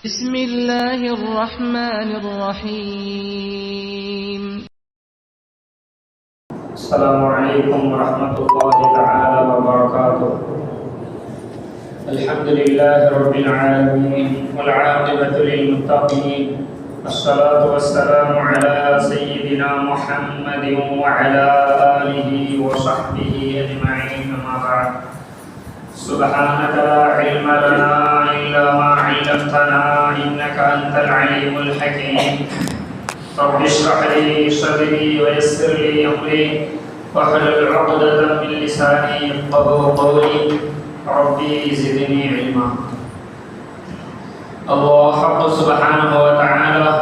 بسم الله الرحمن الرحيم. السلام عليكم ورحمة الله تعالى وبركاته. الحمد لله رب العالمين والعاقبة للمتقين. الصلاة والسلام على سيدنا محمد وعلى آله وصحبه أجمعين. سبحانك لا علم لنا إلا ما علمتنا إنك أنت العليم الحكيم رب اشرح لي صدري ويسر لي امري واحلل عقدة من لساني يفقه قولي ربي زدني علما அல்லாஹ் ஹக்கு சுபஹானஹு வ தஆலா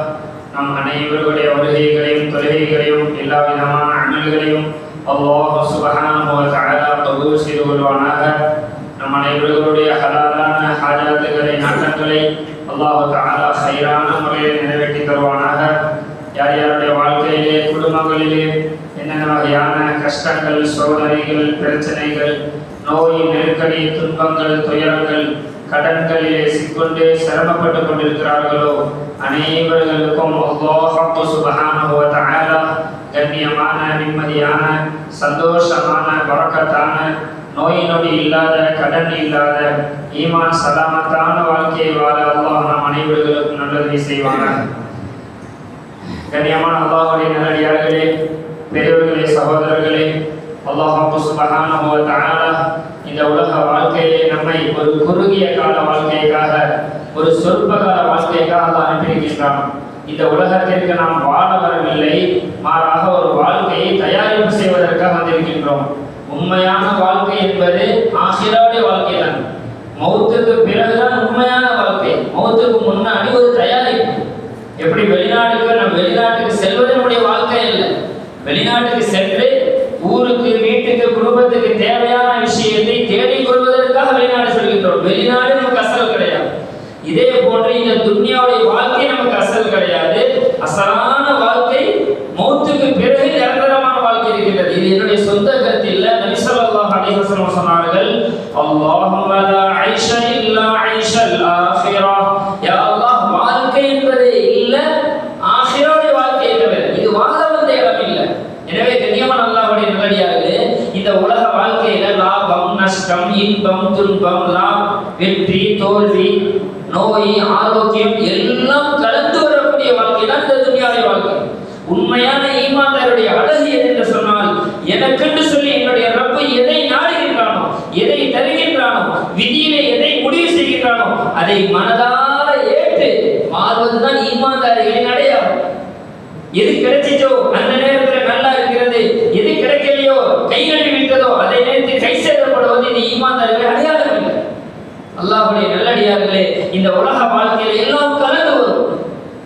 நம் அனைவருடைய வருகைகளையும் தொழுகைகளையும் எல்லா விதமான அமல்களையும் அல்லாஹ் சுபஹானஹு வ தஆலா கபூல் செய்து கொள்வானாக நம் அனைவர்களுடைய ஹலாலான ஹாஜாத்துகளை நாட்டங்களை அல்லாஹு தாலா சைரான முறையில் நிறைவேற்றி தருவானாக. யார் யாருடைய வாழ்க்கையிலே குடும்பங்களிலே என்னென்ன வகையான கஷ்டங்கள் சோதனைகள் பிரச்சனைகள் நோய் நெருக்கடி துன்பங்கள் துயரங்கள் கடன்களிலே சிக்கொண்டு சிரமப்பட்டு கொண்டிருக்கிறார்களோ அனைவர்களுக்கும் கண்ணியமான நிம்மதியான சந்தோஷமான வழக்கத்தான நோய் நொடி இல்லாத கடன் இல்லாத ஈமான் சலாமத்தான வாழ்க்கையை வாழ அல்லாஹ் நம் அனைவர்களுக்கும் நல்லதை செய்வாங்க கண்ணியமான அல்லாஹுடைய நல்லடியார்களே பெரியவர்களே சகோதரர்களே அல்லாஹ் சுபகான இந்த உலக வாழ்க்கையை நம்மை ஒரு குறுகிய கால வாழ்க்கைக்காக ஒரு சொற்பகால வாழ்க்கைக்காக அல்லாஹ் அனுப்பியிருக்கின்றான். இந்த உலகத்திற்கு நாம் வாழ வரவில்லை மாறாக ஒரு வாழ்க்கையை தயாரிப்பு செய்வதற்காக வந்திருக்கின்றோம். உண்மையான வாழ்க்கை என்பது ஆசிராவுடைய வாழ்க்கை தான். மௌத்துக்கு பிறகுதான் உண்மையான வாழ்க்கை. மௌத்துக்கு முன்னாடி ஒரு தயாரிப்பு. எப்படி வெளிநாட்டுக்கு நம்ம வெளிநாட்டுக்கு செல்வது நம்முடைய வாழ்க்கை இல்லை வெளிநாட்டுக்கு சென்று ஊருக்கு வீட்டுக்கு குடும்பத்துக்கு தேவையான விஷயத்தை தேடிக் கொள்வதற்காக வெளிநாடு செல்கின்றோம். வெளிநாடு நமக்கு அசல் கிடையாது. இதே போன்று இந்த துன்யாவுடைய வாழ்க்கை நமக்கு அசல் கிடையாது. அசலான வாழ்க்கை மௌத்துக்கு பிறகு நிரந்தரமான வாழ்க்கை இருக்கின்றது இது என்னுடைய சொந்த கருத்து இல்ல நபி ஸல்லல்லாஹு அலைஹி வஸல்லம் சொன்னார்கள் அல்லாஹும்ம லா இல்லா ஐஷல் ஆஃபிரா யா அல்லாஹ் வாழ்க்கை என்பதே இல்ல ஆஃபிராவுடைய வாழ்க்கை என்பது இது வாழ வந்த இடம் இல்லை எனவே கண்ணியமன் அல்லாஹ்வுடைய நல்லடியாரு இந்த உலக வாழ்க்கையில லாபம் நஷ்டம் இன்பம் துன்பம் லாபம் வெற்றி தோல்வி நோய் ஆரோக்கியம் எல்லாம் கலந்து வரக்கூடிய வாழ்க்கை தான் இந்த துணியாவுடைய வாழ்க்கை. உண்மையான அதை மனதார ஏற்று வாழ்வதுதான் ஈமான்தாரிகளின் அடையாளம் எது கிடைச்சிச்சோ அந்த நேரத்துல நல்லா இருக்கிறது எது கிடைக்கலையோ கை நழுவி விட்டதோ அதை நேரத்தில் கை சேதப்படுவது இது ஈமான்தாரிகள் அடையாளம் இல்லை அல்லாஹுடைய நல்லடியார்களே இந்த உலக வாழ்க்கையில எல்லாம் கலந்து வரும்.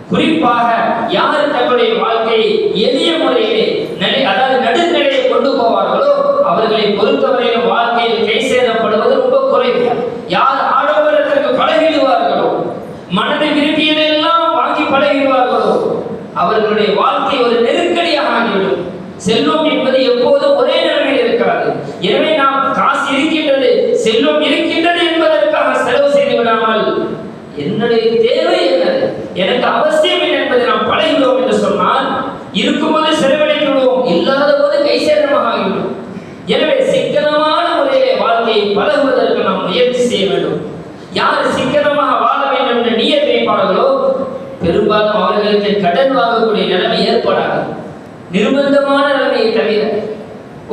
குறிப்பாக யார் தங்களுடைய வாழ்க்கையை எளிய முறையிலே நிலை அதாவது நடுநிலையை கொண்டு போவார்களோ அவர்களை பொறுத்தவரையிலும் வாழ்க்கையில் கை சேதப்படுவது ரொம்ப குறைவு யார் ஆடம்பரத்திற்கு பழகிடுவார்களோ மனதை விரும்பியதெல்லாம் வாங்கி பழகிடுவார்களோ அவர்களுடைய வாழ்க்கை ஒரு நெருக்கடியாக ஆகிவிடும் செல்வம் என்பது எப்போதும் ஒரே நிலைமையில் இருக்காது எனவே நாம் காசு இருக்கின்றது செல்வம் இருக்கின்றது என்பதற்காக செலவு செய்து விடாமல் என்னுடைய தேவை என்னது எனக்கு அவசியம் என்ன என்பதை நாம் பழகிவிடுவோம் என்று சொன்னால் இருக்கும்போது செலவழித்து விடுவோம் இல்லாத போது கை சேதமாக ஆகிவிடும் எனவே சிக்கனமான முறையிலே வாழ்க்கையை பழகுவதற்கு நாம் முயற்சி செய்ய வேண்டும் யார் சிக்கனமாக வாழ வேண்டும் என்ற நியத் வைப்பார்களோ பெரும்பாலும் அவர்களுக்கு கடன் வாங்கக்கூடிய நிலைமை ஏற்படாது. நிர்பந்தமான நிலைமையை தவிர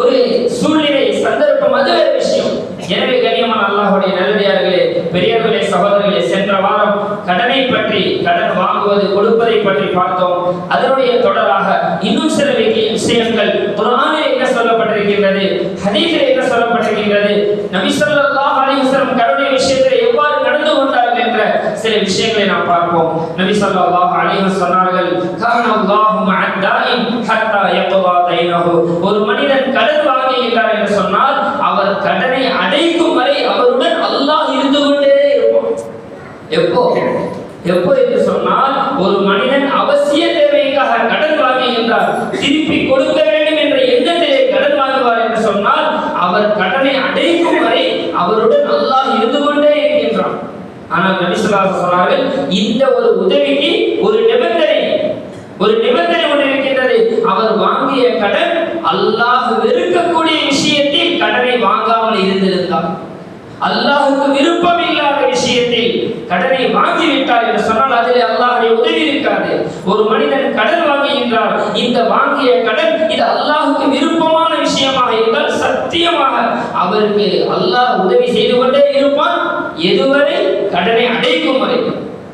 ஒரு சூழ்நிலை சந்தர்ப்பம் அது வேறு விஷயம். எனவே கண்ணியமான அல்லாஹுடைய நல்லடியார்களே பெரியவர்களே சகோதரர்களே சென்ற வாரம் கடனை பற்றி கடன் வாங்குவது கொடுப்பதை பற்றி பார்த்தோம். அதனுடைய தொடராக இன்னும் சில விஷயங்கள். குர்ஆனில் என்ன சொல்லப்பட்டிருக்கின்றது? ஹதீஸில் என்ன சொல்லப்பட்டிருக்கின்றது? நபி ஸல்லல்லாஹு அலைஹி வஸல்லம் கருணை விஷயத்தில் எவ்வாறு நடந்து கொண்டார்கள் என்ற சில விஷயங்களை நாம் பார்ப்போம். நபி ஸல்லல்லாஹு அலைஹி சொன்னார்கள் கான அல்லாஹு மஅத்தாயின் ஹத்தா யக்தா தைனஹு ஒரு மனிதன் கடன் வாங்குகிறார் என்று சொன்னால் அவர் கடனை அடைக்கும் வரை அவருடன் அல்லாஹ் இருந்து கொண்டே இருப்பான். எப்போ? எப்போ என்று சொன்னால் ஒரு மனிதன் அவசிய தேவைக்காக கடன் வாங்குகின்றார் திருப்பி கொடுக்க வேண்டும் என்ற எண்ணத்திலே கடன் வாங்குவார் என்று சொன்னால் அவர் கடனை அடைக்கும் வரை அவருடன் அல்லாஹ் இருந்து கொண்டே இருக்கின்றான். ஆனால் நபிசுல்லாஹ் இந்த ஒரு உதவிக்கு ஒரு நிபந்தனை ஒரு நிபந்தனை ஒன்று இருக்கின்றது. அவர் வாங்கிய கடன் அல்லாஹ் வெறுக்கக்கூடிய விஷயத்தில் கடனை வாங்காமல் இருந்திருந்தார். அல்லாஹுக்கு விருப்பம் இல்லாத விஷயத்தில் கடனை வாங்கிவிட்டார் என்று சொன்னால் அதில் அல்லாஹுடைய உதவி இருக்காது. ஒரு மனிதன் கடன் வாங்குகின்றார் இந்த வாங்கிய கடன் இது அல்லாஹுக்கு விருப்பமான விஷயமாக இருந்தால் சத்தியமாக அவருக்கு அல்லாஹ் உதவி செய்து கொண்டே இருப்பான். எதுவரை? கடனை அடைக்கும் வரை.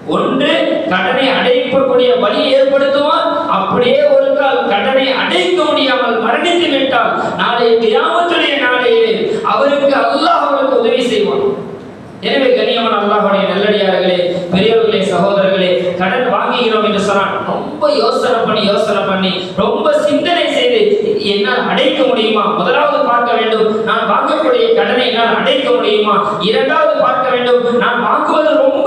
ஒன்று கடனை அடைக்கக்கூடிய வழி ஏற்படுத்துவான் அப்படியே ஒரு கால் கடனை அடைக்க முடியாமல் மரணித்து விட்டால் நாளை கிராமத்துடைய நாளையே அவருக்கு அல்லாஹ் அவருக்கு உதவி செய்வான். எனவே கண்ணியமான அல்லாஹுடைய நல்லடியார்களே பெரியவர்களே சகோதரர்களே கடன் வாங்குகிறோம் என்று சொன்னால் ரொம்ப யோசனை பண்ணி யோசனை பண்ணி ரொம்ப சிந்தனை செய்து என்னால் அடைக்க முடியுமா? முதலாவது பார்க்க வேண்டும் நான் வாங்கக்கூடிய கடனை என்னால் அடைக்க முடியுமா? இரண்டாவது பார்க்க வேண்டும் நான் வாங்குவது ரொம்ப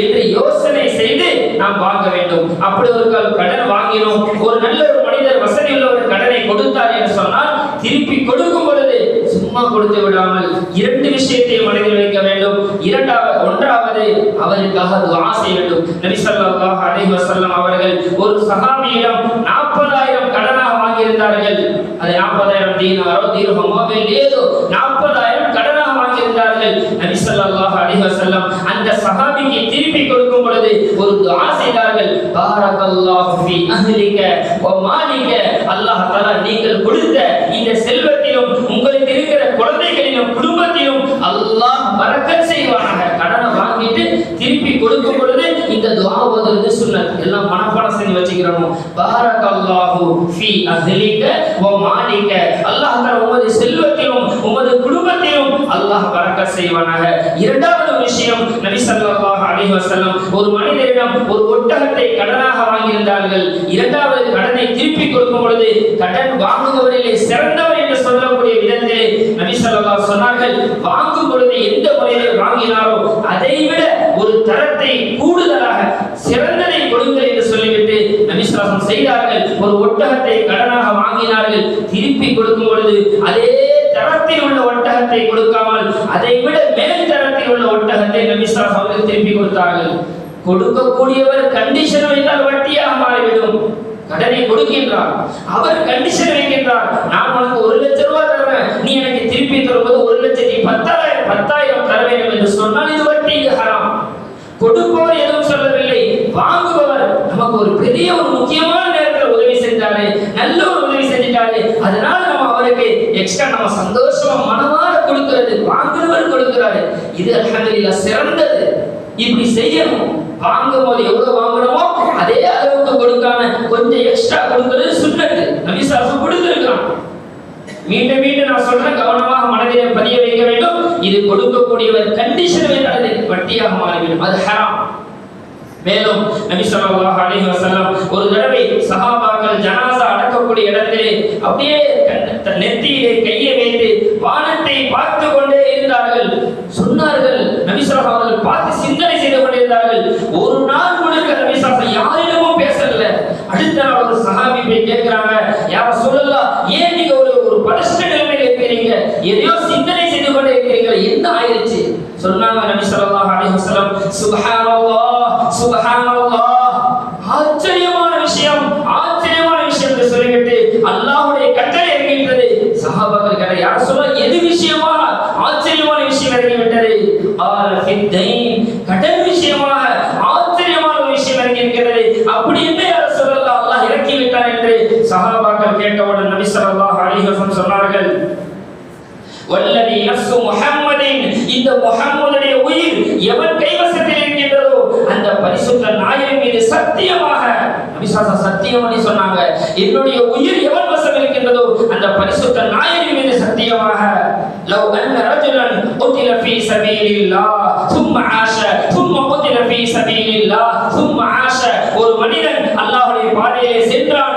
என்று யோசனை செய்து நாம் வாங்க வேண்டும். அப்படி ஒரு கடன் வாங்கினோம். ஒரு நல்ல ஒரு மனிதர் வசதி உள்ள ஒரு கடனை கொடுத்தார் என்று சொன்னால் திருப்பி கொடுக்கும் பொழுது சும்மா கொடுத்து விடாமல் இரண்டு விஷயத்தை மனதில் வைக்க வேண்டும். இரண்டாவது ஒன்றாவது அவருக்காக துவா செய்ய வேண்டும். நபி ஸல்லல்லாஹு அலைஹி வஸல்லம் அவர்கள் ஒரு சஹாபியிடம் 40000 கடனாக வாங்கியிருந்தார்கள். அது 40000 தீனாரோ தீர்ஹமோ ஏதோ 40000 கடனாக வாங்கியிருந்தார்கள். நபி ஸல்லல்லாஹு அலைஹி வஸல்லம் அந்த சஹாபிக்கு திருப்பி கொடுக்கும் பொழுது ஒரு துஆ செய்தார்கள். பாரக்கல்லாஹு ஃபீ அஹ்லிக வ மாலிக. அல்லாஹ் தஆலா நீங்கள் கொடுத்த இந்த செல்வத்திலும் உங்களுக்கு இருக்கிற குழந்தைகளிலும் குடும்பத்திலும் அல்லாஹ் பரக்கத் செய்வானாக. கடனை வாங்கிட்டு திருப்பி கொடுக்கும் பொழுது இந்த துஆ ஓதுறது சுன்னத் எல்லாம் மனப்பாடம் செஞ்சு வச்சுக்கிறோம். பாரக்கல்லாஹு ஃபீ அஹ்லிக வ மாலிக. அல்லாஹ் தஆலா உங்களுடைய செல்வத்திலும் உங்களுடைய குடும்ப அல்லாஹ் பரக்கத் செய்வானாக. இரண்டாவது விஷயம் நபி சல்லாஹ் அலைஹி ஒரு மனிதரிடம் ஒரு ஒட்டகத்தை கடனாக வாங்கியிருந்தார்கள். இரண்டாவது கடனை திருப்பி கொடுக்கும் பொழுது கடன் வாங்குபவரிலே சிறந்தவர் என்று சொல்லக்கூடிய விதத்திலே நபி ஸல்லல்லாஹு சொன்னார்கள் வாங்கும் பொழுது எந்த முறையில் வாங்கினாரோ அதை விட ஒரு தரத்தை கூடுதலாக சிறந்ததை கொடுங்கள் என்று சொல்லிவிட்டு நபி செய்தார்கள். ஒரு ஒட்டகத்தை கடனாக வாங்கினார்கள். திருப்பி கொடுக்கும் பொழுது அதே தரத்தில் உள்ள ஒட்டகத்தை கொடுக்காமல் அதை விட மேல் தரத்தில் உள்ள ஒட்டகத்தை நபி அவர்கள் திருப்பி கொடுத்தார்கள். கொடுக்கக்கூடியவர் கண்டிஷன் வைத்தால் வட்டியாக மாறிவிடும். கடனை கொடுக்கின்றார். அவர் கண்டிஷன் வைக்கின்றார் நான் உனக்கு ஒரு லட்சம் ரூபாய் தருவேன் நீ எனக்கு திருப்பி தருவது ஒரு லட்சத்தி பத்தாயிரம் பத்தாயிரம் தர வேண்டும் என்று சொன்னால் இது வட்டி ஹராம். கொடுப்பவர் எதுவும் சொல்லவில்லை. வாங்குபவர் நமக்கு ஒரு பெரிய ஒரு முக்கியமான நேரத்தில் நல்ல ஒரு உதவி செஞ்சிட்டாரு அதனால நம்ம அவருக்கு எக்ஸ்ட்ரா நம்ம சந்தோஷமா மனமாற கொடுக்கிறது வாங்குறவர் கொடுக்கிறாரு. இது அல்ஹம்துலில்லாஹ் சிறந்தது. இப்படி செய்யணும். வாங்கும் போது எவ்வளவு வாங்குறோமோ அதே அளவுக்கு கொடுக்காம கொஞ்சம் எக்ஸ்ட்ரா கொடுக்கிறது சுண்ணத்து நபி சாசம் மீண்டும் மீண்டும் நான் சொல்றேன் கவனமாக மனதிலே பதிய வைக்க வேண்டும். இது கொடுக்கக்கூடியவர் கண்டிஷன் வைத்தால் வட்டியாக மாறிவிடும் அது ஹராம். மேலும் நபி ஸல்லல்லாஹு அலைஹி வஸல்லம் ஒரு தடவை சஹாபாக்கள் ஜனாசா அடக்கக்கூடிய இடத்திலே அப்படியே நெத்தியிலே கையை வைத்து வானத்தை பார்த்து கொண்டே இருந்தார்கள். சொன்னார்கள் நபி ஸல்லல்லாஹு அவர்கள் பார்த்து சிந்தனை செய்து கொண்டிருந்தார்கள் ஒரு நாள் முழுக்க நபி ஸல்லல்லாஹு யாரிடமும் பேசல அடுத்த நாள் ஒரு சஹாபி போய் கேட்கிறாங்க யார சொல்லலாம் ஏன் நீங்க ஒரு ஒரு பதஷ்ட நிலைமையில் இருக்கிறீங்க? எதையோ சிந்தனை செய்து கொண்டே இருக்கிறீங்க என்ன ஆயிருச்சு? சொன்னாங்க நபி ஸல்லல்லாஹு அலைஹி வஸல்லம் சுப்ஹானல்லாஹ் சுப்ஹானல்லாஹ் ஆச்சரியமான விஷயம் ஆச்சரியமான விஷயம் என்று சொல்லிவிட்டு அல்லாஹ்வுடைய கட்டளை இருக்கின்றது சஹாபாக்கள் கேட்ட யார் சொல்ல எது விஷயமா ஆச்சரியமான விஷயம் இறங்கி ஃபித்தைன் கடன் விஷயமாக ஆச்சரியமான ஒரு விஷயம் இருக்கிறது. அப்படியுமே என்ன அல்லாஹ் இறக்கி விட்டார் என்று சஹாபாக்கள் கேட்டவுடன் நபி ஸல்லல்லாஹு அலைஹி வஸல்லம் சொன்னார்கள். வல்லதி நஃப்சு முஹம்மதின். இந்த முஹம்மதுடைய உயிர் எவன் கைவசத்தில் இருக்கின்றதோ அந்த பரிசுத்த நாயகன் மீது சத்தியமாக நபிசாசா சத்தியம் சொன்னாங்க. என்னுடைய உயிர் في سبيل الله ثم عاش ثم قتل في سبيل الله ثم عاش ஒரு மனிதன் அல்லாஹ்வுடைய பாதையிலே சென்றான்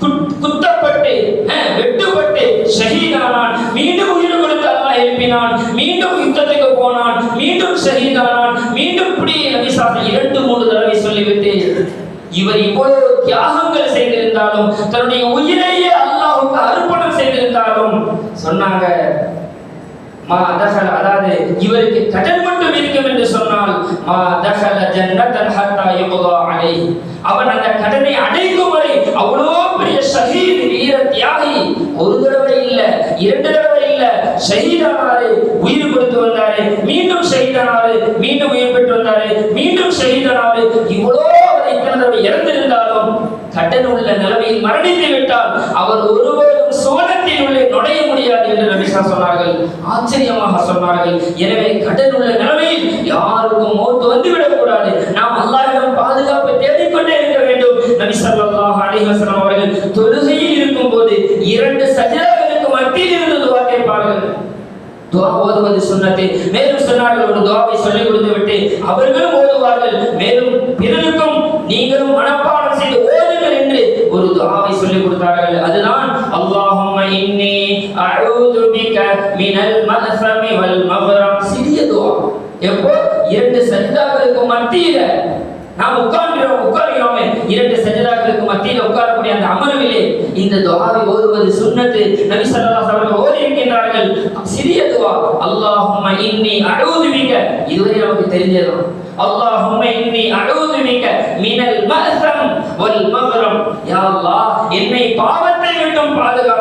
குத்- குத்தப்பட்டு அஹ், வெட்டுப்பட்டு ஷஹீதானான் மீண்டும் உயிர் கொடுத்து அல்லாஹ் எழுப்பினான் மீண்டும் யுத்தத்துக்கு போனான் மீண்டும் ஷஹீதானான் மீண்டும் இப்படி நபிசாசன் இரண்டு மூன்று தடவை சொல்லிவிட்டு இவர் இவ்வளவு தியாகங்கள் செய்திருந்தாலும் தன்னுடைய உயிரையே அல்லாஹ்வுக்கு அர்ப்பணம் செய்திருந்தாலும் சொன்னாங்க மா தஹல அதாவது இவருக்கு கடன் மட்டும் இருக்கும் என்று சொன்னால் மா ஹத்தா அவன் அந்த கடனை அடைக்கும் வரை அவ்வளோ பெரிய ஷஹீத் வீர தியாகி ஒரு தடவை இல்ல இரண்டு தடவை இல்லை ஷஹீதானாரு உயிர் கொடுத்து வந்தாரு மீண்டும் ஷஹீதானாரு மீண்டும் உயிர் பெற்று வந்தாரு மீண்டும் ஷஹீதானாரு இவ்வளோ அவர் இத்தனை தடவை இறந்திருந்தாலும் கடன் உள்ள நிலைமையில் மரணித்து விட்டால் அவர் ஒருவர் நுழைய முடியாது என்று நபிசா சொன்னார்கள். ஆச்சரியமாக சொன்னார்கள். எனவே கடன் உள்ள நிலைமையில் யாருக்கும் மோத்து வந்துவிடக் கூடாது. நாம் அல்லாஹ்விடம் பாதுகாப்பை தேடிக்கொண்டே இருக்க வேண்டும். நபி ஸல்லல்லாஹு அவர்கள் தொழுகையில் இருக்கும்போது இரண்டு சஜதாக்களுக்கு மத்தியில் இருந்து துவா கேட்பார்கள். துவா ஓதுவது சொன்னது மேலும் சொன்னார்கள் ஒரு துவாவை சொல்லிக் கொடுத்து விட்டு அவர்களும் ஓதுவார்கள். மேலும் பிறருக்கும் நீங்களும் மனப்பாடம் செய்து ஓதுங்கள் என்று ஒரு துவாவை சொல்லிக் கொடுத்தார்கள். அதுதான் அல்லாஹ் இன்னி அஊது பிக மினல் மத்ஸமி வல் மக்ரம் சிறிய துவா. எப்போ? இரண்டு சஜிதாக்களுக்கு மத்தியில நாம் உட்கார்கிறோம் உட்கார்கிறோமே. இரண்டு சஜிதாக்களுக்கு மத்தியில் உட்காரக்கூடிய அந்த அமர்விலே இந்த துவாவை ஓதுவது சுண்ணத்து நபி ஸல்லல்லாஹு அலைஹி வஸல்லம் ஓதி இருக்கின்றார்கள். சிறிய துவா. அல்லாஹும்ம இன்னி அஊது பிக இதுவரை நமக்கு தெரிஞ்சதுதான் அல்லாஹும்ம இன்னி அஊது பிக மினல் மஅசம் வல் மக்ரம் யா அல்லாஹ் என்னை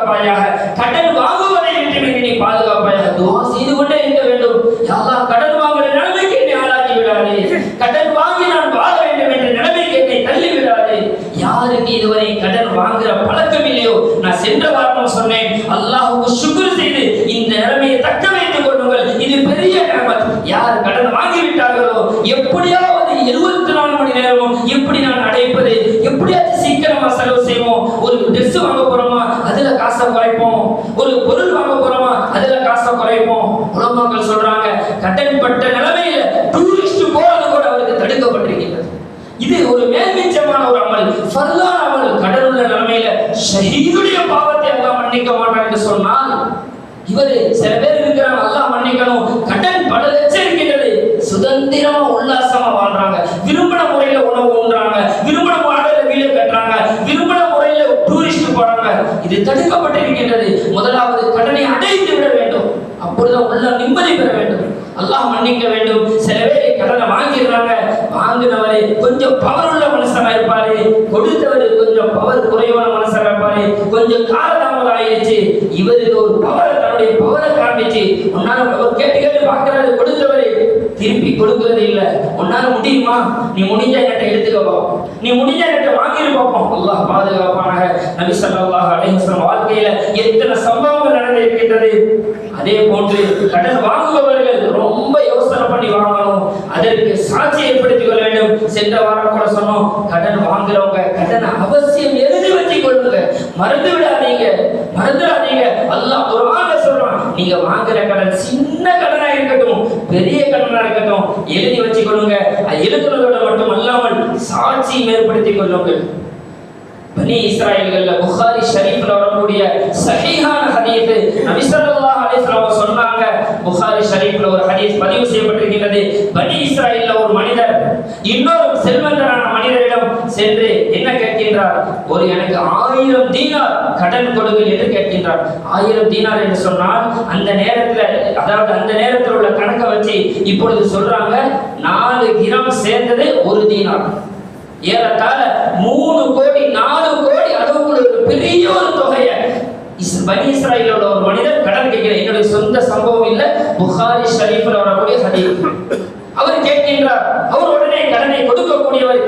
பாதுகாப்பாயாக கடன் வாங்குவதை விட்டும் நீ பாதுகாப்பாயாக துவா செய்து கொண்டே இருக்க வேண்டும் யா அல்லாஹ் கடன் வாங்குற நிலைமைக்கு என்னை ஆளாக்கி விடாதே கடன் வாங்கி நான் வாழ வேண்டும் என்ற நிலைமைக்கு என்னை தள்ளி விடாதே யாருக்கு இதுவரை கடன் வாங்குற பழக்கம் இல்லையோ நான் சென்ற வாரம் சொன்னேன் அல்லாஹ்வுக்கு சுக்ர் செய்து இந்த நிலைமையை தக்க வைத்துக் கொள்ளுங்கள் இது பெரிய நியமத் யார் கடன் வாங்கி விட்டார்களோ எப்படியாவது இருபத்தி நாலு மணி நேரமும் எப்படி நான் அடைப்பது எப்படியாச்சும் சீக்கிரமா செலவு செய்வோம் ஒரு ட்ரெஸ் வாங்க போறோமா அதுல காசை குறைப்போம் ஒரு பொருள் வாங்க போறோமா அதுல காசை குறைப்போம் உலமாக்கள் சொல்றாங்க கடன் பட்ட நிலைமையில டூரிஸ்ட் போறது கூட அவருக்கு தடுக்கப்பட்டிருக்கிறது இது ஒரு மேல்மிச்சமான ஒரு அமல் ஃபர்லான அமல் கடன் உள்ள நிலைமையில ஷஹீதுடைய பாவத்தை அல்லாஹ் மன்னிக்க மாட்டான் என்று சொன்னால் இவர் சில பேர் இருக்கிறாங்க அல்லாஹ் மன்னிக்கணும் கடன் பல லட்சம் இருக்கின்றது சுதந்திரமா உல்லாசமா வாழ்றாங்க விரும்பின முறையில உணவு உண்றாங்க விரும்பின முறையில வீடு கட்டுறாங்க விரும்பின முறையில டூரிஸ்ட் போறாங்க இது தடுக்கப்பட்டிருக்கின்றது முதலாவது கடனை அடைத்து விட வேண்டும் அப்பொழுதுதான் உள்ள நிம்மதி பெற வேண்டும் அல்லாஹ் மன்னிக்க வேண்டும். சில பேர் கடனை வாங்கிடுறாங்க. வாங்கினவரு கொஞ்சம் பவர் உள்ள மனுஷனா இருப்பாரு. கொடுத்தவரு கொஞ்சம் பவர் குறைவான மனுஷனா இருப்பாரு. கொஞ்சம் காலதாமதம் ஆயிடுச்சு. இவருக்கு ஒரு பவரை தன்னுடைய பவரை காமிச்சு உன்னால அவர் கேட்டு கேட்டு பார்க்கறாரு. கொடுத்தவர் திருப்பி கொடுக்கறது இல்ல. உன்னால முடியுமா? நீ முடிஞ்ச என்கிட்ட எடுத்துக்க பார்ப்போம் நீ முடிஞ்ச என்கிட்ட வாங்கிட்டு பார்ப்போம் அல்லாஹ் பாதுகாப்பானாக நபி சல்லாஹ் அலைஹி வாழ்க்கையில எத்தனை சம்பவங்கள் நடந்திருக்கின்றது. அதே போன்று கடன் வாங்குபவர்கள் ரொம்ப யோசனை பண்ணி வாங்கணும். அதற்கு சாட்சி ஏற்படுத்திக் கொள்ள வேண்டும். சென்ற வாரம் கூட சொன்னோம் கடன் வாங்குறவங்க கடனை அவசியம் எழுதி வச்சு கொள்ளுங்க. மறந்து விடாதீங்க மறந்துடாதீங்க. அல்லாஹ் குர்ஆன்ல நீங்க வாங்குற கடன் சின்ன கடனா இருக்கட்டும் பெரிய கடனா இருக்கட்டும் எழுதி வச்சு கொள்ளுங்க எழுதுறதோட மட்டும் அல்லாமல் சாட்சியும் ஏற்படுத்திக் கொள்ளுங்கள். பனி இஸ்ராயல்கள்ல புகாரி ஷரீஃப்ல வரக்கூடிய சஹீஹான ஹதீத்து நபி ஸல்லல்லாஹு சொன்னாங்க. புகாரி ஷரீஃப்ல ஒரு ஹதீஸ் பதிவு செய்யப்பட்டிருக்கிறது பனி இஸ்ராயல்ல ஒரு மனிதர் இன்னொரு செல்வந்தரான மனிதரிடம் சென்று என்ன கேட்கின்றார்? ஒரு எனக்கு ஆயிரம் தீனார் கடன் கொடுங்கள் என்று கேட்கின்றார். ஆயிரம் தீனார் என்று சொன்னால் அந்த நேரத்துல அதாவது அந்த நேரத்தில் உள்ள கணக்கை வச்சு இப்பொழுது சொல்றாங்க நாலு கிராம் சேர்ந்தது ஒரு தீனார். ஏறத்தாழ மூ கோடி நாலு கோடி அளவுக்குள்ள ஒரு பெரிய ஒரு தொகையை இஸ்- பனி இஸ்ராயலோட ஒரு மனிதர் கடன் கேட்கிறார் என்னுடைய சொந்த சம்பவம் இல்ல புகாரி ஷரீஃபில் வரக்கூடிய ஹதீஸ் அவர் கேட்கின்றார் அவர் உடனே கடனை கொடுக்கக்கூடியவர்.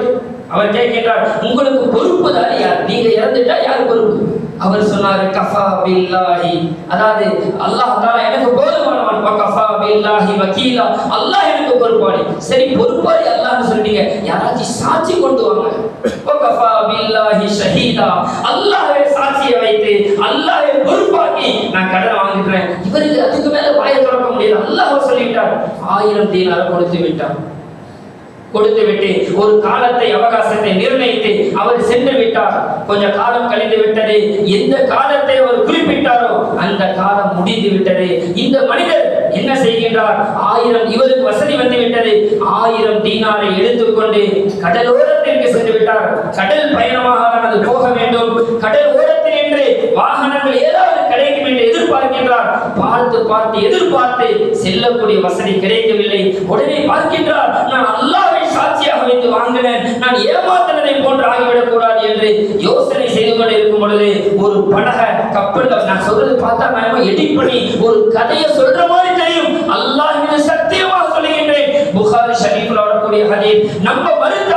அவர் கேட்கின்றார் உங்களுக்கு பொறுப்புதாரி யார்? நீங்க இறந்துட்டா யார் பொறுப்பு? அவர் சொன்னாரு கஃபா பில்லாஹி. அதாவது அல்லாஹ் தஆலா எனக்கு போதுமானவன். கஃபா பில்லாஹி வக்கீலா அல்லாஹ் எனக்கு பொறுப்பாளி. சரி பொறுப்பாளி அல்லாஹ்னு சொல்லிட்டீங்க. யாராச்சும் சாட்சி கொண்டு வாங்க. கஃபா பில்லாஹி ஷஹீதா. அல்லாஹ் சாட்சியை வைத்து அல்லாஹ்வே பொறுப்பாக்கி நான் கடன் வாங்கிக்கிறேன். இவருக்கு அதுக்கு மேல வாயை திறக்க முடியல. அல்லாஹ் சொல்லிவிட்டார் ஆயிரம் தீனார கொடுத்து விட்டார் கொடுத்து விட்டு ஒரு காலத்தை அவகாசத்தை நிர்ணயித்து அவர் சென்று விட்டார். கொஞ்ச காலம் கழிந்து விட்டது. எந்த காலத்தை அவர் குறிப்பிட்டாரோ அந்த காலம் முடிந்து விட்டது. இந்த மனிதர் என்ன செய்கின்றார்? ஆயிரம் இவருக்கு வசதி வந்து விட்டது. ஆயிரம் தீனாரை எடுத்துக்கொண்டு கடலோரத்திற்கு சென்று விட்டார். கடல் பயணமாக நடந்து போக வேண்டும். கடல் ஓரத்தில் வாகனங்கள் ஏதாவது கிடைக்கும் என்று எதிர்பார்க்கின்றார். பார்த்து பார்த்து எதிர்பார்த்து செல்லக்கூடிய வசதி கிடைக்கவில்லை. உடனே பார்க்கின்றார் நான் அல்லாவை சாட்சியாக வைத்து வாங்கினேன். நான் ஏமாத்தினதை போன்று ஆகிவிடக் கூடாது என்று யோசனை செய்து கொண்டு இருக்கும் பொழுது ஒரு படக கப்பல் நான் சொல்றது பார்த்தா நான் எடிட் பண்ணி ஒரு கதையை சொல்ற மாதிரி தெரியும். அல்லாஹ் சத்தியமாக சொல்லுகின்றேன். புகாரி ஷரீஃப்ல வரக்கூடிய ஹதீர் நம்ம மருந்து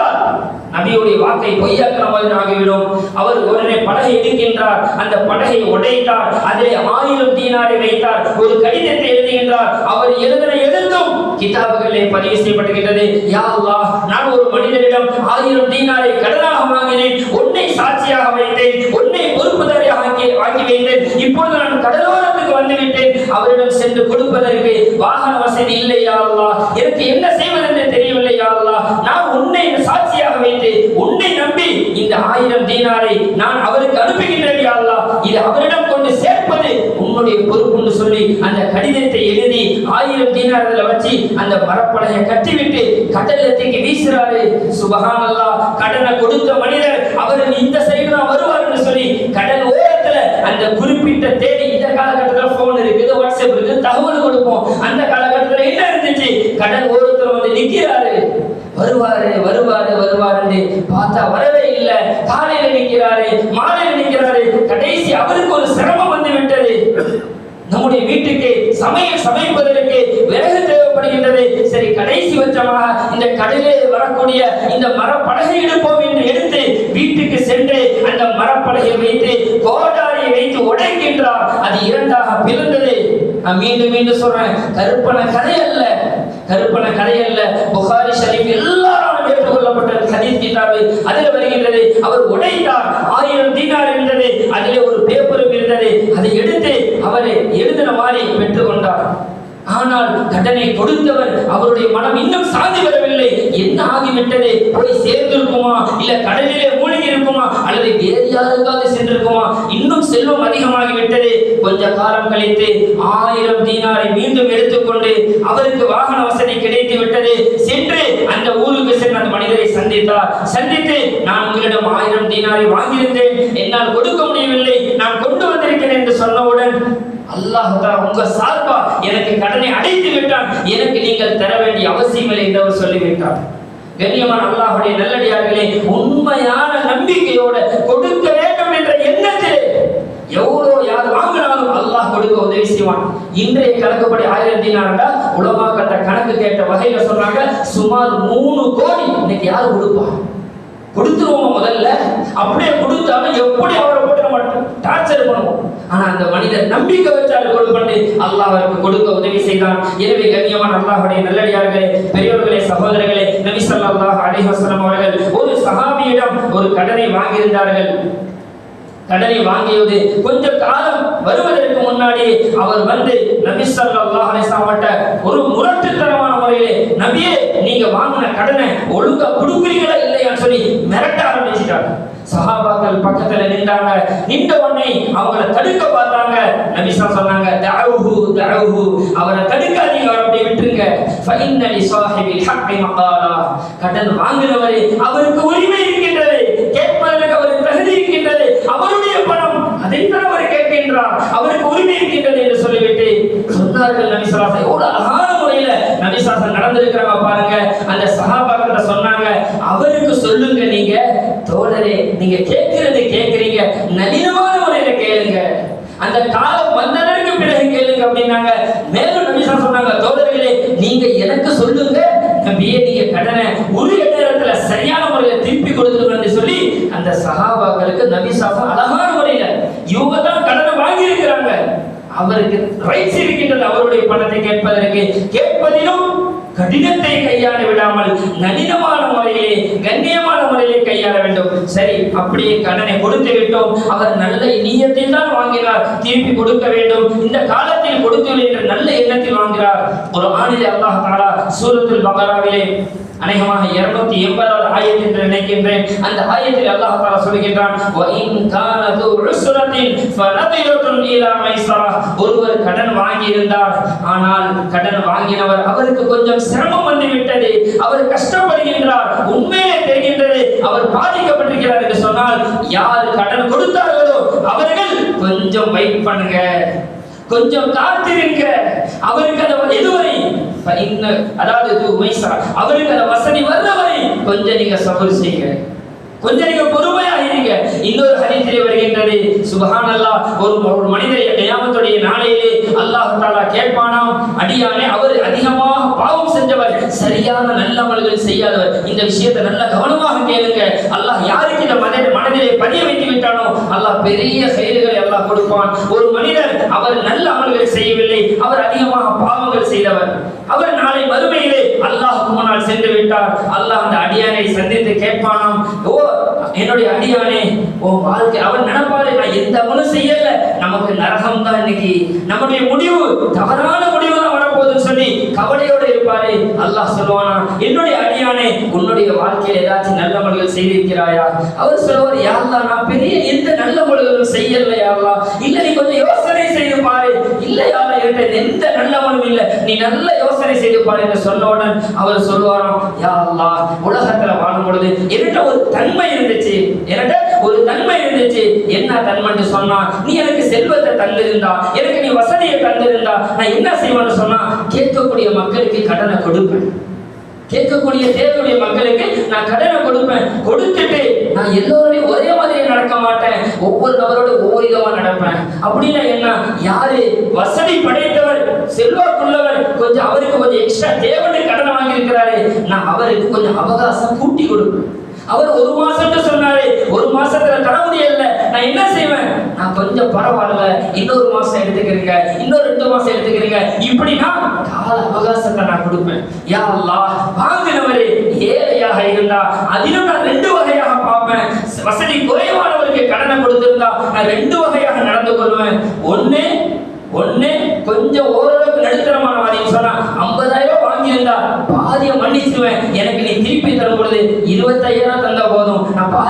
நபியுடைய வாக்கை பொய்யாக்கிற மாதிரி ஆகிவிடும். அவர் உடனே படகை எடுக்கின்றார். அந்த படகை உடைத்தார். அதிலே ஆயிரம் தீனாரை வைத்தார். ஒரு கடிதத்தை எழுதுகின்றார். அவர் எழுதின எழுத்தும் கிதாபுகளே பதிவு செய்யப்பட்டிருக்கிறது யா அல்லாஹ் நான் ஒரு மனிதனிடம் ஆயிரம் தீனாரை கடனாக வாங்கினேன். உன்னை சாட்சியாக வைத்தேன். உன்னை பொறுப்புதாரியாக ஆக்கி ஆக்கி வைத்தேன். இப்பொழுது நான் கடலோரத்துக்கு வந்துவிட்டேன். அவரிடம் சென்று கொடுப்பதற்கு வாகன வசதி இல்லை யா அல்லாஹ். எனக்கு என்ன செய்வதென்று தெரியவில்லை யா அல்லாஹ். நான் உன்னை சாட்சியாக வைத்து உன்னை நம்பி இந்த ஆயிரம் தீனாரை நான் அவருக்கு அனுப்புகின்றேன் யா அல்லாஹ். இது அவரிடம் கொண்டு சேர்ப்பது உன்னுடைய பொறுப்புன்னு சொல்லி அந்த கடிதத்தை எழுதி ஆயிரம் தீனார் வச்சு அந்த மரப்படையை கட்டிவிட்டு கடல்ல தூக்கி வீசுறாரு. சுபஹானல்லாஹ். கடனை கொடுத்த மனிதர் அவர் இந்த சைடு தான் வருவார்னு சொல்லி கடல் ஓரத்துல அந்த குறிப்பிட்ட தேதி இந்த காலகட்டத்துல போன் இருக்குது வாட்ஸ்அப் இருக்குது தகவல் கொடுப்போம். அந்த காலகட்டத்துல என்ன இருந்துச்சு? கடல் ஓரத்துல வந்து நிற்கிறாரு வருவாரு வருவாரு வருவாருன்னு பார்த்தா வரவே இல்லை. காலையில் நிற்கிறாரு மாலையில் நிற்கிறாரு. கடைசி அவருக்கு ஒரு சிரமம் வந்து விட்டது. நம்முடைய வீட்டுக்கு சமையல் சமைப்பதற்கு விறகு தேவைப்படுகின்றது. சரி கடைசி பட்சமாக இந்த கடலில் வரக்கூடிய இந்த மரப்படகை எடுப்போம் என்று எடுத்து வீட்டுக்கு சென்று அந்த மரப்படகை வைத்து கோடாரியை வைத்து உடைக்கின்றார். அது இரண்டாக பிறந்தது நான் மீண்டும் மீண்டும் சொல்றேன் கருப்பன கதை அல்ல. கருப்பன கடையல்ல புகாரி ஷரீப் எல்லாரும் ஏற்றுக்கொள்ளப்பட்ட ஹதீஸ் கிதாபு அதில் வருகின்றது. அவர் உடைந்தார். ஆயிரம் தீனார் இருந்தது. அதிலே ஒரு பேப்பரும் இருந்தது. அதை எடுத்து அவரை எழுதின மாதிரி பெற்றுக்கொண்டார் ஆனால் கடனை கொடுத்தவர் அவருடைய மனம் இன்னும் சாதி வரவில்லை என்ன ஆகிவிட்டது? போய் சேர்ந்திருக்குமா? இல்ல கடலிலே மூழ்கி இருக்குமா அல்லது வேறு யாருக்காவது சென்றிருக்குமா? இன்னும் செல்வம் அதிகமாக கொஞ்ச காலம் கழித்து ஆயிரம் தீனாரை மீண்டும் எடுத்துக்கொண்டு அவருக்கு வாகன வசதி கிடைத்து விட்டது. சென்று அந்த ஊருக்கு சென்று அந்த மனிதரை சந்தித்தார். சந்தித்து நான் உங்களிடம் ஆயிரம் தீனாரை வாங்கியிருந்தேன். என்னால் கொடுக்க முடியவில்லை. நான் கொண்டு வந்திருக்கிறேன் என்று சொன்னவுடன் அல்லாஹ் உங்க சார்பா எனக்கு கடனை அடைத்து விட்டான். எனக்கு நீங்கள் தர வேண்டிய அவசியமில்லை என்று அவர் சொல்லிவிட்டார். கண்ணியமான அல்லாஹுடைய நல்லடியார்களே உண்மையான நம்பிக்கையோட கொடுக்க வேண்டும் என்ற எண்ணத்தில் எவ்வளவு கொடுக்க உதவி செய்வான்? இன்றைய கணக்குப்படி ஆயிரம் தீனார்டா உலமாக்கட்ட கணக்கு கேட்ட வகையில சொல்றாங்க சுமார் மூணு கோடி இன்னைக்கு யார் கொடுப்பா? கொடுத்துருவோம் முதல்ல? அப்படியே கொடுத்தாலும் எப்படி அவரை போட்டு நம்ம டார்ச்சர் பண்ணுவோம்? ஆனா அந்த மனிதர் நம்பிக்கை வச்சாரு கொடுப்பட்டு அல்லாஹ் அவருக்கு கொடுக்க உதவி செய்தான். எனவே கண்ணியமான அல்லாஹுடைய நல்லடியார்களே பெரியவர்களே சகோதரர்களே நபி சொல்லாஹ் அலிஹசனம் அவர்கள் ஒரு சஹாபியிடம் ஒரு கடனை வாங்கியிருந்தார்கள். கடனை வாங்கியது. கொஞ்ச காலம் வருவதற்கு முன்னாடி அவர் வந்து நபி ஸல்லல்லாஹு அலிஸ்லாமட்ட ஒரு முரட்டுத்தனமான முறையிலே நபியே நீங்க வாங்கின கடனை ஒழுங்கா கொடுக்குறீங்களா இல்லையான்னு சொல்லி மிரட்ட ஆரம்பிச்சிட்டாங்க. சஹாபாக்கள் பக்கத்துல நின்றாங்க. நின்ற உடனே அவங்கள தடுக்க பார்த்தாங்க. நபிசா சொன்னாங்க தஅவுஹு தஅவுஹு அவரை தடுக்காதீங்க அவரை அப்படியே விட்டுருங்க. ஃபஇன்ன லி ஹக்கி மகாலா. கடன் வாங்குறவரே அவருக்கு உரிமை அவருடைய பணம் அதைத்தான் அவர் கேட்கின்றார். அவருக்கு உரிமை இருக்கின்றது என்று சொல்லிவிட்டு சொன்னார்கள் நபிசாசன் எவ்வளவு அழகான முறையில நபிசாசன் நடந்திருக்கிறாங்க பாருங்க. அந்த சகாபாக்கிட்ட சொன்னாங்க அவருக்கு சொல்லுங்க நீங்க தோழரே நீங்க கேட்கிறது கேட்கிறீங்க. நளினமான முறையில கேளுங்க. அந்த காலம் வந்ததற்கு பிறகு கேளுங்க அப்படின்னாங்க. மேலும் நபிசா சொன்னாங்க தோழர்களே நீங்க எனக்கு சொல்லுங்க. நம்பியே நீங்க கடனை உரிய நேரத்துல சரியான முறையில திருப்பி கொடுத்துருங்கன்னு அந்த சகாபாக்களுக்கு நபிசாசம் அழகான முறையில இவங்க தான் கடனை வாங்கி இருக்கிறாங்க அவருக்கு ரைட்ஸ் இருக்கின்றது அவருடைய பணத்தை கேட்பதற்கு. கேட்பதிலும் கடினத்தை கையாள விடாமல் நளினமான முறையிலே கண்ணியமான முறையிலே கையாள வேண்டும். சரி அப்படியே கடனை கொடுத்து விட்டோம். அவர் நல்ல நீயத்தில் தான் வாங்கினார். திருப்பி கொடுக்க வேண்டும். இந்த காலத்தில் கொடுக்கவில்லை என்ற நல்ல எண்ணத்தில் வாங்குகிறார் ஒரு ஆணிலே அல்லாஹ் தாலா சூரத்தில் பகராவிலே அநேகமாக இருநூத்தி எண்பதாவது ஆயத் என்று நினைக்கின்றேன். அந்த ஆயத்தில் அல்லாஹ் தாலா சொல்கின்றான் ஒருவர் கடன் வாங்கி இருந்தார் ஆனால் கடன் வாங்கினவர் அவருக்கு கொஞ்சம் சிரமம் வந்து விட்டது அவர் கஷ்டப்படுகின்றார். உண்மையே தெரிகின்றது அவர் பாதிக்கப்பட்டிருக்கிறார் என்று சொன்னால் யார் கடன் கொடுத்தார்களோ அவர்கள் கொஞ்சம் வெயிட் பண்ணுங்க. கொஞ்சம் காத்திருங்க. அவருக்கு அந்த எதுவரை அதாவது அவருக்கு அந்த வசதி வர்றவரை கொஞ்சம் நீங்க சபர் செய்யுங்க. கொஞ்சம் நீங்க பொறுமையா இருங்க இன்னொரு ஹரித்திலே வருகின்றது சுபஹான் அல்லாஹ் ஒரு ஒரு மனிதரை கியாமத்துடைய நாளையிலே அல்லாஹ் தாலா கேட்பானாம். அடியானே அவர் அதிகமாக பாவம் செஞ்சவர் சரியான நல்ல அமல்கள் செய்யாதவர். இந்த விஷயத்தை நல்ல கவனமாக கேளுங்க. அல்லாஹ் யாரு இந்த மத மனதிலே பதிய வைத்து விட்டானோ அல்லாஹ் பெரிய செயல்களை அல்லாஹ் கொடுப்பான். ஒரு மனிதர் அவர் நல்ல அமல்கள் செய்யவில்லை. அவர் அதிகமாக பாவங்கள் செய்தவர். அவர் நாளை மறுமையிலே அல்லாஹுக்கு முன்னால் சென்று விட்டார். அல்லாஹ் அந்த அடியானை சந்தித்து கேட்பானாம் ஓ என்னுடைய அடியானே ஓ வாழ்க்கை அவர் நினைப்பாரு நான் எந்த அமலும் செய்யல. நமக்கு நரகம் தான் இன்னைக்கு. நம்முடைய முடிவு தவறான முடிவு தான் வரப்போகுதுன்னு சொல்லி கவலையோடு இருப்பாரு. அல்லாஹ் சொல்லுவானா என்னுடைய அடியானே உன்னுடைய வாழ்க்கையில் ஏதாச்சும் நல்ல மொழிகள் செய்திருக்கிறாயா? அவர் சொல்லுவார் யாரெல்லாம் நான் பெரிய எந்த நல்ல மொழிகளும் செய்யல யாரெல்லாம் இல்ல நீ கொஞ்சம் யோசனை செய்து பாரு. இல்ல யாரா என்கிட்ட எந்த நல்ல மொழியும் இல்ல. நீ நல்ல யோசனை செய்து பாரு என்று சொன்னவுடன் அவர் சொல்லுவாராம் யாருலா உலகத்துல வாழும் பொழுது என்கிட்ட ஒரு தன்மை இருந்துச்சு. என்கிட்ட ஒரு தன்மை இருந்துச்சு. என்ன தன்மைன்னு சொன்னா நீ எனக்கு செல்வத்தை தந்திருந்தா எனக்கு வசதியை தந்திருந்தா நான் என்ன செய்வேன்னு சொன்னா கேட்கக்கூடிய மக்களுக்கு கடனை கொடுப்பேன். கேட்கக்கூடிய தேவையுடைய மக்களுக்கு நான் கடனை கொடுப்பேன். கொடுத்துட்டு நான் எல்லோரையும் ஒரே மாதிரி நடக்க மாட்டேன். ஒவ்வொரு நபரோட ஒவ்வொரு விதமா நடப்பேன். அப்படின்னா என்ன? யாரு வசதி படைத்தவர் செல்வாக்குள்ளவர் கொஞ்சம் அவருக்கு கொஞ்சம் எக்ஸ்ட்ரா தேவைன்னு கடனை வாங்கியிருக்கிறாரு நான் அவருக்கு கொஞ்சம் அவகாசம் கூட்டி கொடுப்பேன். அவர் ஒரு மாசம்னு சொன்னாரு. ஒரு மாசத்துல தர இல்ல நான் என்ன செய்வேன்? நான் கொஞ்சம் பரவாயில்ல. இன்னொரு மாசம் எடுத்துக்கிறீங்க. இன்னொரு ரெண்டு மாசம் எடுத்துக்கிறீங்க. இப்படின்னா கால அவகாசத்தை நான் கொடுப்பேன். யா அல்லா வாங்கினவரு ஏழையாக இருந்தா அதிலும் நான் ரெண்டு வகையாக பார்ப்பேன். வசதி குறைவானவருக்கு கடனை கொடுத்திருந்தா நான் ரெண்டு வகையாக நடந்து கொள்வேன். ஒன்னு ஒண்ணு கொஞ்சம் ஓரளவுக்கு நடுத்தரமான வாரியம் சொன்னா ஐம்பதாயிரம் வாங்கியிருந்தா பாதியை மன்னிச்சுடுவேன். எனக்கு நீ திருப்பி தரும் பொழுது இருபத்தாயிரம்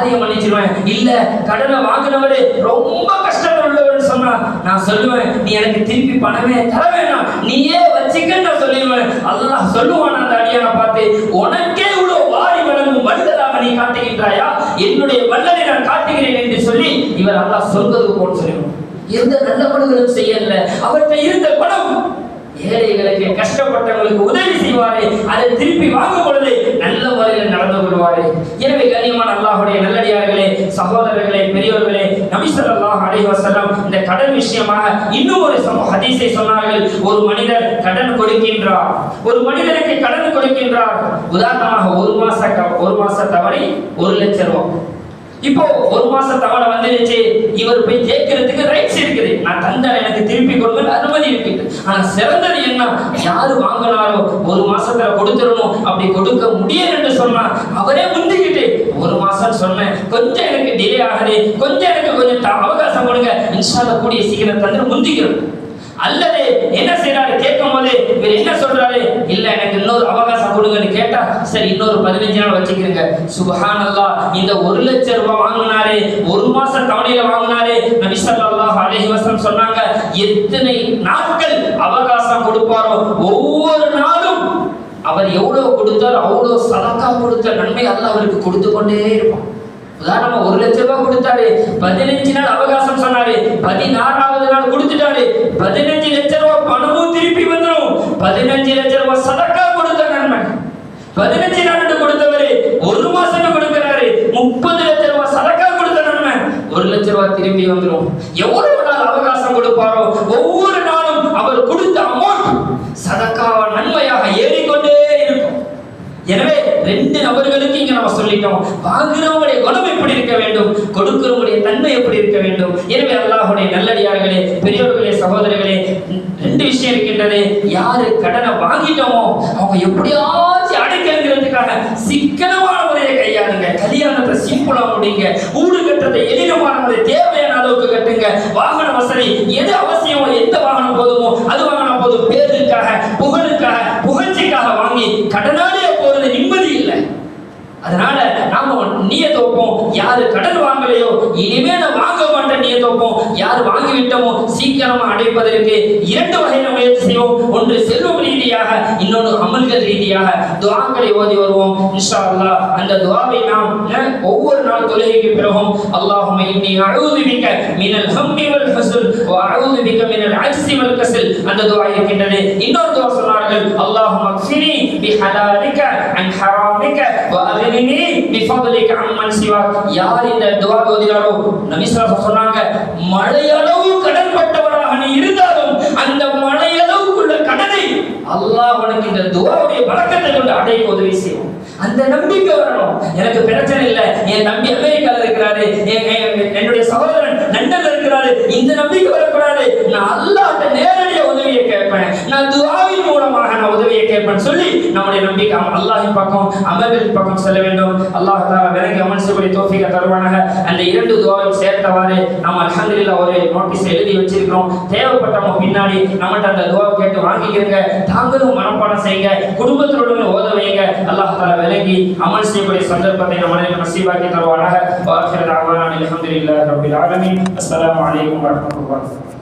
காரியம் மன்னிச்சிருவேன். இல்ல கடனை வாங்கினவரு ரொம்ப கஷ்டங்கள் உள்ளவர் சொன்னா நான் சொல்லுவேன் நீ எனக்கு திருப்பி பணமே தர வேணாம். நீயே வச்சுக்க நான் சொல்லிடுவேன். அல்லாஹ் சொல்லுவான் அந்த நான் பார்த்து உனக்கே இவ்வளவு வாரி வழங்கும் மனிதராக நீ காட்டுகின்றாயா? என்னுடைய வல்லனை நான் காட்டுகிறேன் என்று சொல்லி இவர் அல்லாஹ் சொல்வது போல் சொல்லுவான் எந்த நல்ல பணிகளும் செய்யல. அவர்கிட்ட இருந்த பணம் ஏழைகளுக்கு கஷ்டப்பட்டவங்களுக்கு உதவி செய்வாரே அதை திருப்பி வாங்கும் பொழுது நல்ல முறையில் நடந்து கொள்வாரே. எனவே கண்ணியமான அல்லாஹுடைய நல்லடியார்களே சகோதரர்களே பெரியோர்களே நபி அல்லாஹ் அலைஹி இந்த கடன் விஷயமாக இன்னும் ஒரு சம ஹதீஸை சொன்னார்கள். ஒரு மனிதர் கடன் கொடுக்கின்றார். ஒரு மனிதனுக்கு கடன் கொடுக்கின்றார். உதாரணமாக ஒரு மாச ஒரு மாச தவணை ஒரு லட்சம் ரூபாய் இப்போ ஒரு மாசம் தவணை வந்துருச்சு இவர் போய் கேட்கறதுக்கு ரைட்ஸ் இருக்குது. நான் தந்தேன் எனக்கு திருப்பி கொடுங்க அனுமதி இருக்குது. ஆனா சிறந்தது என்ன? யாரு வாங்கினாரோ ஒரு மாசத்துல கொடுத்துடணும். அப்படி கொடுக்க முடியலன்னு சொன்னா அவரே முந்திக்கிட்டு ஒரு மாசம் சொன்னேன் கொஞ்சம் எனக்கு டிலே ஆகுது. கொஞ்சம் எனக்கு கொஞ்சம் அவகாசம் கொடுங்க. இன்ஷால்ல கூடிய சீக்கிரம் தந்துட்டு முந்திக்கிறோம். அல்லது என்ன செய்யறாரு கேட்கும் போது இவர் என்ன சொல்றாரு? இல்ல எனக்கு இன்னொரு அவகாசம் கொடுங்கன்னு கேட்டா சரி இன்னொரு பதினஞ்சு நாள் வச்சுக்கிறீங்க சுபஹானல்லா இந்த ஒரு லட்சம் ரூபாய் வாங்கினாரு. ஒரு மாசம் தவணையில வாங்கினாரு. நபி ஸல்லல்லாஹு அலைஹி வஸல்லம் சொன்னாங்க எத்தனை நாட்கள் அவகாசம் கொடுப்பாரோ? ஒவ்வொரு நாளும் அவர் எவ்வளவு கொடுத்தார்? அவ்வளவு சதக்கா கொடுத்த நன்மை அல்ல அவருக்கு கொடுத்து கொண்டே இருப்பான். உதாரணமா ஒரு லட்சம் ரூபாய் கொடுத்தாரு பதினஞ்சு நாள் அவகாசம் சொன்னாரு பதினாறாவது நாள் கொடுத்துட்டாரு பதினஞ்சு லட்சம் ரூபாய் பணமும் திருப்பி வந்துடும் பதினஞ்சு லட்சம் ரூபாய் சதக்கா கொடுத்த நன்மை பதினஞ்சு நாள் கொடுத்தவரு ஒரு மாசம் கொடுக்கிறாரு. முப்பது லட்சம் ரூபாய் சதக்கா கொடுத்த நன்மை ஒரு லட்சம் ரூபாய் திரும்பி வந்துடும் எவ்வளவு நாள் அவகாசம் கொடுப்பாரோ? ஒவ்வொரு நாளும் அவர் கொடுத்த அமௌண்ட் சதக்காவ நன்மையாக ஏறி எனவே ரெண்டு நபர்களுக்கு இங்க நம்ம சொல்லிட்டோம். வாங்குறவங்களுடைய குணம் எப்படி இருக்க வேண்டும்? கொடுக்கிறவங்களுடைய தன்மை எப்படி இருக்க வேண்டும்? எனவே அல்லாஹுடைய நல்லடியார்களே பெரியவர்களே சகோதரர்களே ரெண்டு விஷயம் இருக்கின்றது. யாரு கடனை வாங்கிட்டோமோ அவங்க எப்படியாச்சும் அடைக்கிறதுக்காக சிக்கனமான முறையை கையாளுங்க. கல்யாணத்தை சிம்பிளா முடிங்க. ஊடு கட்டுறதை எளிதமான முறை தேவையான அளவுக்கு கட்டுங்க. வாகன வசதி எது அவசியமோ எந்த வாகனம் போதுமோ அது வாகனம் போதும் பேருக்காக புகழுக்காக புகழ்ச்சிக்காக வாங்கி கடனாளியே போறது நிம்மதி இல்லை அதனால நாம நியத் தோப்போம். யாரு கடன் வாங்கலையோ இனிமே நான் வாங்க மாட்டேன் நியத் தோப்போம். யார் வாங்கி விட்டோமோ சீக்கிரமா அடைப்பதற்கு இரண்டு வகையில முயற்சி செய்வோம். ஒன்று செல்வம் ரீதியாக இன்னொன்று அமல்கள் ரீதியாக. துவாக்களை ஓதி வருவோம். இன்ஷா அல்லா அந்த துவாவை நாம் ஒவ்வொரு நாள் தொழுகைக்கு பிறகும் அல்லாஹும் இன்னி அழுது மிக்க மினல் ஹம்மி வல் ஹஸன் வ அஊது மினல் அஜ்ஸி வல் அந்த துவா இருக்கின்றது. இன்னொரு துவா சொன்னார்கள் அல்லாஹும்ம பி பிஹலாலிக அன் ஹராமிக வ அக்னினி பிஃபضلிக அம்மன் சிவா யார் இந்த துவா ஓதினாரோ நபி சொன்னாங்க மழையளவு கடன் பட்டவராக நீ இருந்தாலும் அந்த மழையளவுக்குள்ள கடனை அல்லாஹ் உனக்கு இந்த துவாவுடைய வழக்கத்தை கொண்டு அடைய உதவி செய்வோம் அந்த நம்பிக்கை வரணும். எனக்கு பிரச்சனை இல்லை. என் நம்பி அமெரிக்கால இருக்கிறாரு. என் என்னுடைய சகோதரன் லண்டன்ல இருக்கிறாரு. இந்த நம்பிக்கை வரக்கூடாது. நான் அல்லாட்ட நேரம் உதவியை கேட்பேன் நான் துஆவின் மூலமாக நான் உதவியை கேட்பேன் சொல்லி நம்முடைய நம்பிக்கை அல்லாஹின் பக்கம் அமர்வின் பக்கம் செல்ல வேண்டும். அல்லாஹ் விலங்கி விலகி அமல் செய்யக்கூடிய தோஃபிக தருவானாக. அந்த இரண்டு துவாவையும் சேர்த்தவாறு நாம் அல்ஹம்துலில்லாஹ் ஒரு நோட்டீஸ் எழுதி வச்சிருக்கிறோம். தேவைப்பட்டவங்க பின்னாடி நம்மகிட்ட அந்த துவாவை கேட்டு வாங்கிக்கிறங்க தாங்களும் மனப்பாடம் செய்யுங்க. குடும்பத்தினுடன் ஓத வைங்க அல்லாஹ் தாலா விலங்கி அமல் செய்யக்கூடிய சந்தர்ப்பத்தை நம்ம அனைவரும் நசீபாக்கி தருவானாக. வாஹிர தாவானா அல்ஹம்துலில்லாஹி ரப்பில் ஆலமீன். அஸ்ஸலாமு அலைக்கும் வரஹ்மத்துல்லாஹி